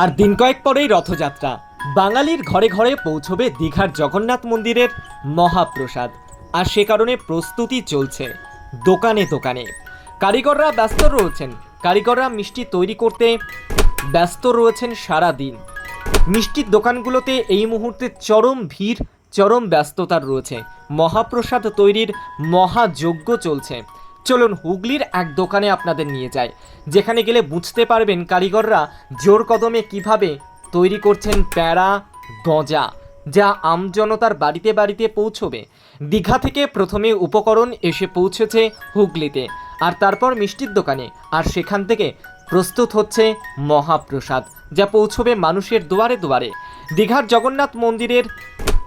আর দিন কয়েক পরেই রথযাত্রা। বাঙালির ঘরে ঘরে পৌঁছবে দীঘার জগন্নাথ মন্দিরের মহাপ্রসাদ। আর সে কারণে প্রস্তুতি চলছে, দোকানে দোকানে। কারিগররা ব্যস্ত রয়েছেন। কারিগররা মিষ্টি তৈরি করতে ব্যস্ত রয়েছেন সারা দিন মিষ্টির দোকানগুলোতে এই মুহূর্তে চরম ভিড়, চরম ব্যস্ততার রয়েছে। মহাপ্রসাদ তৈরির মহাযজ্ঞ চলছে। চলুন হুগলির এক দোকানে আপনাদের নিয়ে যায় যেখানে গেলে বুঝতে পারবেন কারিগররা জোর কদমে কীভাবে তৈরি করছেন প্যাড়া, গজা, যা আমজনতার বাড়িতে বাড়িতে পৌঁছবে। দীঘা থেকে প্রথমে উপকরণ এসে পৌঁছেছে হুগলিতে, আর তারপর মিষ্টির দোকানে, আর সেখান থেকে প্রস্তুত হচ্ছে মহাপ্রসাদ, যা পৌঁছবে মানুষের দুয়ারে দুয়ারে। দীঘার জগন্নাথ মন্দিরের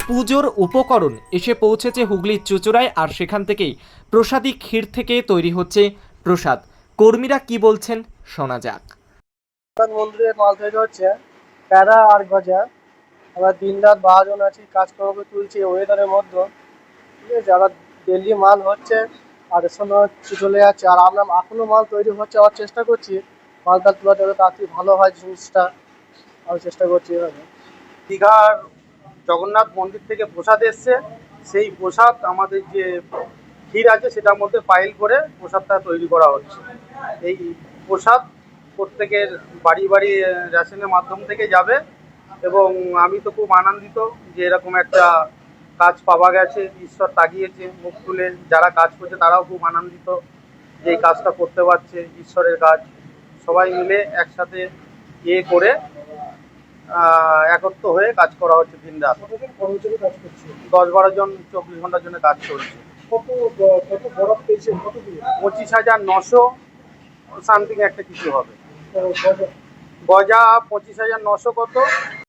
পুজোর উপকরণ এসে পৌঁছেছে হুগলির চুচুড়ায় আর সেখান থেকেই প্রসাদী ক্ষীর থেকে তৈরি হচ্ছে প্রসাদ। কর্মীরা কি বলছেন শোনা যাক। মন্দিরে মাল তৈরি হচ্ছে প্যারা আর গজা। আমরা দিন রাত বারোজন আছি কাজকর্ম তুলছি ওয়েদারের মধ্যে। ঠিক আছে আবার ডেলি মাল হচ্ছে আর হচ্ছে চলে যাচ্ছে আর আমরা এখনও মাল তৈরি হচ্ছে আবার চেষ্টা করছি। মালটা তোলা যাতে তাড়াতাড়ি ভালো হয় জিনিসটা আমি চেষ্টা করছি এভাবে। দীঘার জগন্নাথ মন্দির থেকে প্রসাদ এসছে। সেই প্রসাদ আমাদের যে ক্ষীর আছে সেটার মধ্যে পাইল করে প্রসাদটা তৈরি করা হচ্ছে। এই প্রসাদ প্রত্যেকের বাড়ি বাড়ি রেশনের মাধ্যম থেকে যাবে এবং আমি তো খুব আনন্দিত যে এরকম একটা কাজ পাওয়া গেছে, ঈশ্বর তাগিয়েছে, মুখ তুলে যারা কাজ করছে তারাও খুব আনন্দিত যে এই কাজটা করতে পারছে, ঈশ্বরের কাজ। সবাই মিলে একসাথে ইয়ে করে একত্র হয়ে কাজ করা হচ্ছে দিন রাত। কর্মচারী কাজ করছে? দশ বারো জন চব্বিশ ঘণ্টার জন্য কাজ চলছে। কত কত বরফ পেয়েছে? কত পঁচিশ হাজার নশো সামথিং একটা কিছু হবে। গজা পঁচিশ হাজার নশো কত?